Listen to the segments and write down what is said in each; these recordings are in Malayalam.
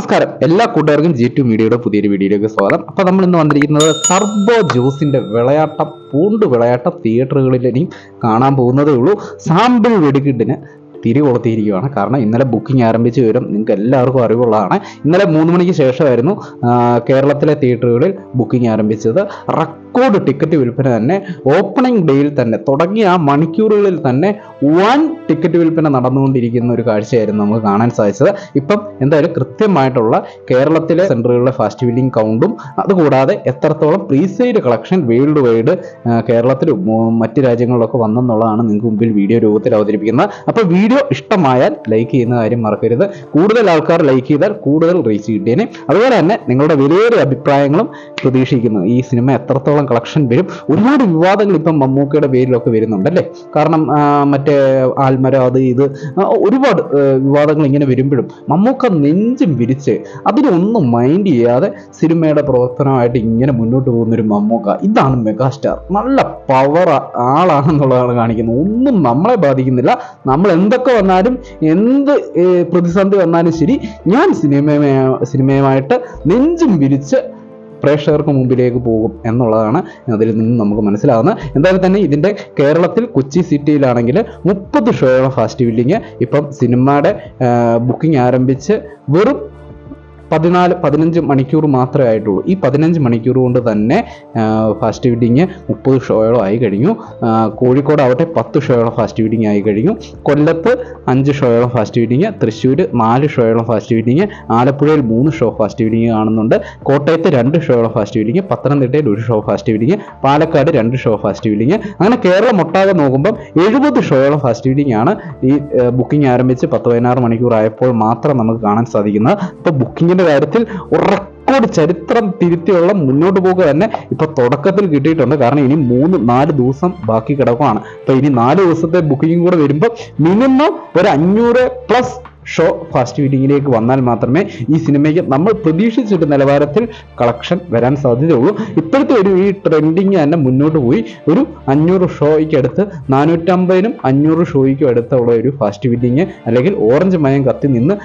നമസ്കാരം. എല്ലാ കൂട്ടുകാർക്കും ജി ടു മീഡിയയുടെ പുതിയൊരു വീഡിയോയിലേക്ക് സ്വാഗതം. അപ്പോൾ നമ്മൾ ഇന്ന് വന്നിരിക്കുന്നത് സർബോ ജ്യൂസിന്റെ വിളയാട്ടം പൂണ്ട് വിളയാട്ടം തിയേറ്ററുകളിൽ ഇനി കാണാൻ പോകുന്നതേ ഉള്ളൂ. സാമ്പിൾ വെടിക്കെട്ടിന് തിരി കൊളുത്തിയിരിക്കുകയാണ് കാരണം ഇന്നലെ ബുക്കിംഗ് ആരംഭിച്ച് വരും. നിങ്ങൾക്ക് എല്ലാവർക്കും അറിവുള്ളതാണ്. ഇന്നലെ മൂന്ന് മണിക്ക് ശേഷമായിരുന്നു കേരളത്തിലെ തിയേറ്ററുകളിൽ ബുക്കിംഗ് ആരംഭിച്ചത്. റെക്കോർഡ് ടിക്കറ്റ് വിൽപ്പന തന്നെ ഓപ്പണിംഗ് ഡേയിൽ തന്നെ തുടങ്ങിയ ആ മണിക്കൂറുകളിൽ തന്നെ വൻ ടിക്കറ്റ് വിൽപ്പന നടന്നുകൊണ്ടിരിക്കുന്ന ഒരു കാഴ്ചയായിരുന്നു നമുക്ക് കാണാൻ സാധിച്ചത്. ഇപ്പം എന്തായാലും കൃത്യമായിട്ടുള്ള കേരളത്തിലെ സെന്ററുകളിലെ ഫാസ്റ്റ് ബില്ലിംഗ് കൗണ്ടും അതുകൂടാതെ എത്രത്തോളം പ്രീസെയ്ഡ് കളക്ഷൻ വേൾഡ് വൈഡ് കേരളത്തിലും മറ്റ് രാജ്യങ്ങളിലൊക്കെ വന്നെന്നുള്ളതാണ് നിങ്ങൾക്ക് മുമ്പിൽ വീഡിയോ രൂപത്തിൽ അവതരിപ്പിക്കുന്നത്. അപ്പോൾ വീഡിയോ ഇഷ്ടമായാൽ ലൈക്ക് ചെയ്യുന്ന കാര്യം മറക്കരുത്. കൂടുതൽ ആൾക്കാർ ലൈക്ക് ചെയ്താൽ കൂടുതൽ റീച്ച് കിട്ടിയേനെ. അതുപോലെ തന്നെ നിങ്ങളുടെ വലിയൊരു അഭിപ്രായങ്ങളും പ്രതീക്ഷിക്കുന്നു. ഈ സിനിമ എത്രത്തോളം കളക്ഷൻ വരും? ഒരുപാട് വിവാദങ്ങൾ ഇപ്പം മമ്മൂക്കയുടെ പേരിലൊക്കെ വരുന്നുണ്ടല്ലേ? കാരണം മറ്റേ മറ്റേ ആൽമര അത് ഇത് ഒരുപാട് വിവാദങ്ങൾ ഇങ്ങനെ വരുമ്പോഴും മമ്മൂക്ക നെഞ്ചും വിരിച്ച് അതിനൊന്നും മൈൻഡ് ചെയ്യാതെ സിനിമയുടെ പ്രവർത്തനമായിട്ട് ഇങ്ങനെ മുന്നോട്ട് പോകുന്നൊരു മമ്മൂക്ക. ഇതാണ് മെഗാസ്റ്റാർ നല്ല പവർ ആളാണെന്നുള്ളതാണ് കാണിക്കുന്നത്. ഒന്നും നമ്മളെ ബാധിക്കുന്നില്ല. നമ്മൾ എന്തൊക്കെ വന്നാലും എന്ത് പ്രതിസന്ധി വന്നാലും ശരി ഞാൻ സിനിമ സിനിമയുമായിട്ട് നെഞ്ചും വിരിച്ച് പ്രേക്ഷകർക്ക് മുമ്പിലേക്ക് പോകും എന്നുള്ളതാണ് അതിൽ നിന്ന് നമുക്ക് മനസ്സിലാകുന്നത് എന്തായാലും തന്നെ ഇതിന്റെ കേരളത്തിൽ കൊച്ചി സിറ്റിയിലാണെങ്കിൽ മുപ്പത് ഷോയോളം ഫാസ്റ്റ് ബില്ലിങ്. ഇപ്പം സിനിമയുടെ ബുക്കിംഗ് ആരംഭിച്ച് വെറും പതിനാല് പതിനഞ്ച് മണിക്കൂർ മാത്രമേ ആയിട്ടുള്ളൂ. ഈ പതിനഞ്ച് മണിക്കൂർ കൊണ്ട് തന്നെ ഫാസ്റ്റ് ഫീഡിങ് മുപ്പത് ഷോയോളം ആയി കഴിഞ്ഞു. കോഴിക്കോട് ആവട്ടെ പത്ത് ഷോയോളം ഫാസ്റ്റ് ഫീഡിങ് ആയി കഴിഞ്ഞു. കൊല്ലത്ത് അഞ്ച് ഷോയോളം ഫാസ്റ്റ് ഫീഡിങ് തൃശ്ശൂർ നാല് ഷോയോളം ഫാസ്റ്റ് ഫീഡിങ് ആലപ്പുഴയിൽ മൂന്ന് ഷോ ഫാസ്റ്റ് ഫീഡിങ് കാണുന്നുണ്ട്. കോട്ടയത്ത് രണ്ട് ഷോയോളം ഫാസ്റ്റ് ഫീഡിങ് പത്തനംതിട്ടയിൽ ഒരു ഷോ ഫാസ്റ്റ് ഫീഡിങ് പാലക്കാട് രണ്ട് ഷോ ഫാസ്റ്റ് ഫീഡിങ് അങ്ങനെ കേരളം ഒട്ടാകെ നോക്കുമ്പം എഴുപത് ഷോയോളം ഫാസ്റ്റ് ഫീഡിങ് ആണ് ഈ ബുക്കിംഗ് ആരംഭിച്ച് പത്ത് പതിനാറ് മണിക്കൂർ ആയപ്പോൾ മാത്രം നമുക്ക് കാണാൻ സാധിക്കുന്നത്. ഇപ്പോൾ ബുക്കിങ്ങിന്റെ കാര്യത്തിൽ റെക്കോർഡ് ചരിത്രം തിരുത്തിയുള്ള മുന്നോട്ട് പോകുക തന്നെ ഇപ്പൊ തുടക്കത്തിൽ കിട്ടിയിട്ടുണ്ട്. കാരണം ഇനി മൂന്ന് നാല് ദിവസം ബാക്കി കിടക്കുകയാണ് അപ്പൊ ഇനി നാല് ദിവസത്തെ ബുക്കിംഗ് കൂടെ വരുമ്പോൾ മിനിമം ഒരു അഞ്ഞൂറ് പ്ലസ് ഷോ ഫാസ്റ്റ് ഫീഡിങ്ങിലേക്ക് വന്നാൽ മാത്രമേ ഈ സിനിമയ്ക്ക് നമ്മൾ പ്രതീക്ഷിച്ചിട്ട് നിലവാരത്തിൽ കളക്ഷൻ വരാൻ സാധ്യതയുള്ളൂ. ഇപ്പോഴത്തെ ഒരു ഈ ട്രെൻഡിങ് തന്നെ മുന്നോട്ട് പോയി. ഒരു അഞ്ഞൂറ് ഷോയ്ക്ക് അടുത്ത് നാനൂറ്റമ്പതിനും അഞ്ഞൂറ് ഷോയ്ക്കും അടുത്തുള്ള ഒരു ഫാസ്റ്റ് ഫീഡിങ് അല്ലെങ്കിൽ ഓറഞ്ച് മയം കത്തി നിന്ന്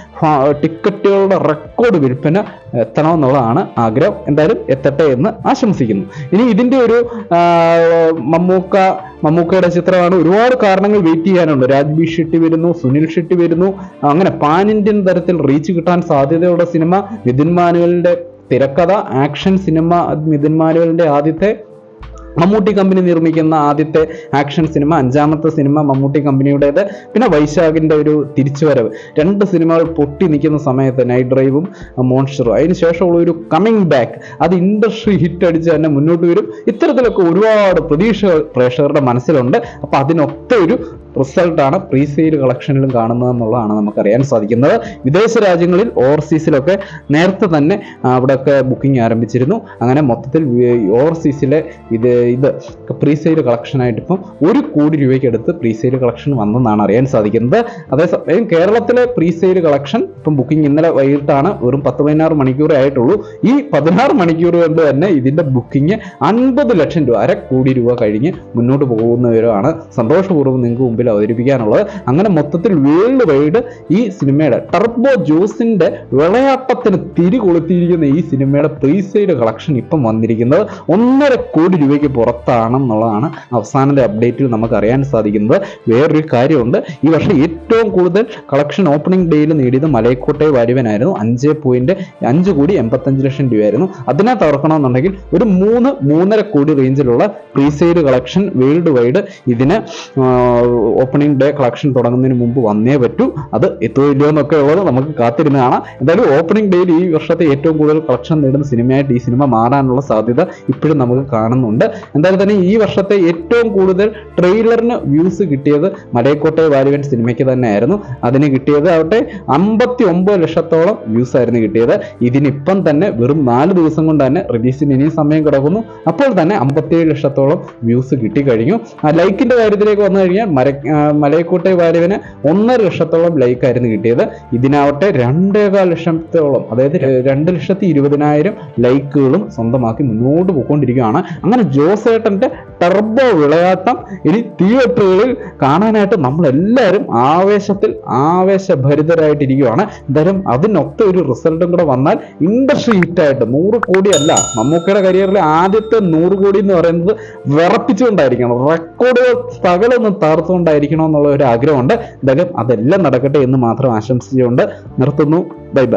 ടിക്കറ്റുകളുടെ റെക്കോർഡ് വിൽപ്പന എത്തണമെന്നുള്ളതാണ് ആഗ്രഹം. എന്തായാലും എത്തട്ടെ എന്ന് ആശംസിക്കുന്നു. ഇനി ഇതിന്റെ ഒരു മമ്മൂക്ക മമ്മൂക്കയുടെ ചിത്രമാണ്. ഒരുപാട് കാരണങ്ങൾ വെയിറ്റ് ചെയ്യാനുണ്ട്. രാജ്ബി ഷെട്ടി വരുന്നു സുനിൽ ഷെട്ടി വരുന്നു. അങ്ങനെ പാൻ ഇന്ത്യൻ തരത്തിൽ റീച്ച് കിട്ടാൻ സാധ്യതയുള്ള സിനിമ നിതിൻ മാനുവലിന്റെ തിരക്കഥ ആക്ഷൻ സിനിമ നിതിൻ മാനുവലിന്റെ ആദ്യത്തെ മമ്മൂട്ടി കമ്പനി നിർമ്മിക്കുന്ന ആദ്യത്തെ ആക്ഷൻ സിനിമ അഞ്ചാമത്തെ സിനിമ മമ്മൂട്ടി കമ്പനിയുടേത് പിന്നെ വൈശാഖിന്റെ ഒരു തിരിച്ചുവരവ്. രണ്ട് സിനിമകൾ പൊട്ടി നിൽക്കുന്ന സമയത്ത് നൈറ്റ് ഡ്രൈവും മോൺസ്റ്ററും അതിന് ശേഷമുള്ള ഒരു കമ്മിങ് ബാക്ക് അത് ഇൻഡസ്ട്രി ഹിറ്റ് അടിച്ച് തന്നെ മുന്നോട്ട് വരും. ഇത്തരത്തിലൊക്കെ ഒരുപാട് പ്രതീക്ഷകൾ പ്രേക്ഷകരുടെ മനസ്സിലുണ്ട്. അപ്പോൾ അതിനൊക്കെ ഒരു റിസൾട്ടാണ് പ്രീ സെയിൽ കളക്ഷനിലും കാണുന്നത് എന്നുള്ളതാണ് നമുക്കറിയാൻ സാധിക്കുന്നത്. വിദേശ രാജ്യങ്ങളിൽ ഓവർസീസിലൊക്കെ നേരത്തെ തന്നെ അവിടെയൊക്കെ ബുക്കിംഗ് ആരംഭിച്ചിരുന്നു. അങ്ങനെ മൊത്തത്തിൽ ഓവർസീസിലെ ഇത് ഇത് പ്രീ സെയിൽ കളക്ഷനായിട്ട് ഇപ്പം ഒരു കോടി രൂപയ്ക്ക് അടുത്ത് പ്രീ സെയിൽ കളക്ഷൻ വന്നെന്നാണ് അറിയാൻ സാധിക്കുന്നത്. അതേസമയം കേരളത്തിലെ പ്രീ സെയിൽ കളക്ഷൻ ഇപ്പം ബുക്കിംഗ് ഇന്നലെ വൈകിട്ടാണ് വെറും പത്ത് പതിനാറ് മണിക്കൂറേ ആയിട്ടുള്ളൂ. ഈ പതിനാറ് മണിക്കൂർ കൊണ്ട് തന്നെ ഇതിന്റെ ബുക്കിംഗ് അൻപത് ലക്ഷം രൂപ അര കോടി രൂപ കഴിഞ്ഞ് മുന്നോട്ട് പോകുന്നവരുമാണ് സന്തോഷപൂർവം നിങ്ങൾക്ക് മുമ്പിൽ അവതരിപ്പിക്കാനുള്ളത്. അങ്ങനെ മൊത്തത്തിൽ വേൾഡ് വൈഡ് ഈ സിനിമയുടെ ടർബോ ജോസിന്റെ വിളയാട്ടത്തിന് തിരി കൊളുത്തിയിരിക്കുന്ന ഈ സിനിമയുടെ പ്രീസെയിൽ കളക്ഷൻ ഇപ്പം വന്നിരിക്കുന്നത് ഒന്നര കോടി രൂപയ്ക്ക് പുറത്താണെന്നുള്ളതാണ് അവസാനത്തെ അപ്ഡേറ്റിൽ നമുക്ക് അറിയാൻ സാധിക്കുന്നത്. വേറൊരു കാര്യമുണ്ട്. ഈ വർഷം ഏറ്റവും കൂടുതൽ കളക്ഷൻ ഓപ്പണിംഗ് ഡേയിൽ നേടിയത് മലയക്കോട്ടെ വരുവനായിരുന്നു അഞ്ച് പോയിന്റ് അഞ്ച് കോടി എൺപത്തഞ്ച് ലക്ഷം രൂപയായിരുന്നു. അതിനെ തകർക്കണമെന്നുണ്ടെങ്കിൽ ഒരു മൂന്ന് മൂന്നര കോടി റേഞ്ചിലുള്ള പ്രീസെയിൽ കളക്ഷൻ വേൾഡ് വൈഡ് ഇതിന് ഓപ്പണിംഗ് ഡേ കളക്ഷൻ തുടങ്ങുന്നതിന് മുമ്പ് വന്നേ പറ്റൂ. അത് എത്തുമോ ഇല്ലയോ എന്നൊക്കെ ഉള്ളത് നമുക്ക് കാത്തിരുന്ന് കാണാം എന്തായാലും ഓപ്പണിംഗ് ഡേയിൽ ഈ വർഷത്തെ ഏറ്റവും കൂടുതൽ കളക്ഷൻ നേടുന്ന സിനിമയായിട്ട് ഈ സിനിമ മാറാനുള്ള സാധ്യത ഇപ്പോഴും നമുക്ക് കാണുന്നുണ്ട്. എന്തായാലും തന്നെ ഈ വർഷത്തെ ഏറ്റവും കൂടുതൽ ട്രെയിലറിന് വ്യൂസ് കിട്ടിയത് മലയക്കോട്ടെ വാലുവൻ സിനിമയ്ക്ക് തന്നെയായിരുന്നു. അതിന് കിട്ടിയത് ആവട്ടെ അമ്പത്തി ഒമ്പത് ലക്ഷത്തോളം വ്യൂസ് ആയിരുന്നു കിട്ടിയത്. ഇതിനിപ്പം തന്നെ വെറും നാല് ദിവസം കൊണ്ട് തന്നെ റിലീസിന് ഇനിയും സമയം കിടക്കുന്നു. അപ്പോൾ തന്നെ അമ്പത്തിയേഴ് ലക്ഷത്തോളം വ്യൂസ് കിട്ടിക്കഴിഞ്ഞു ആ ലൈക്കിന്റെ കാര്യത്തിലേക്ക് വന്നു കഴിഞ്ഞാൽ മര മലയക്കോട്ടെ വാലുവിന് ഒന്നര ലക്ഷത്തോളം ലൈക്ക് ആയിരുന്നു കിട്ടിയത്. ഇതിനാവട്ടെ രണ്ടേകാൽ ലക്ഷത്തോളം അതായത് രണ്ട് ലക്ഷത്തി ഇരുപതിനായിരം ലൈക്കുകളും സ്വന്തമാക്കി മുന്നോട്ട് പോയിക്കൊണ്ടിരിക്കുകയാണ്. അങ്ങനെ ജോസേട്ടന്റെ ടർബോ വിളയാട്ടം. ഇനി തിയേറ്ററുകളിൽ കാണാനായിട്ട് നമ്മളെല്ലാവരും ആവേശത്തിൽ ആവേശഭരിതരായിട്ടിരിക്കുകയാണ്. എന്തായാലും അതിനൊത്ത ഒരു റിസൾട്ടും കൂടെ വന്നാൽ ഇൻഡസ്ട്രി ഹിറ്റായിട്ട് നൂറ് കോടിയല്ല മമ്മൂക്കയുടെ കരിയറിലെ ആദ്യത്തെ നൂറ് കോടി എന്ന് പറയുന്നത് വിറപ്പിച്ചുകൊണ്ടായിരിക്കണം. റെക്കോർഡുകൾ തകലൊന്ന് തകർത്തുകൊണ്ടായിരിക്കണം എന്നുള്ള ഒരു ആഗ്രഹമുണ്ട്. എന്തായാലും അതെല്ലാം നടക്കട്ടെ എന്ന് മാത്രം ആശംസിച്ചുകൊണ്ട് നിർത്തുന്നു. Bye bye.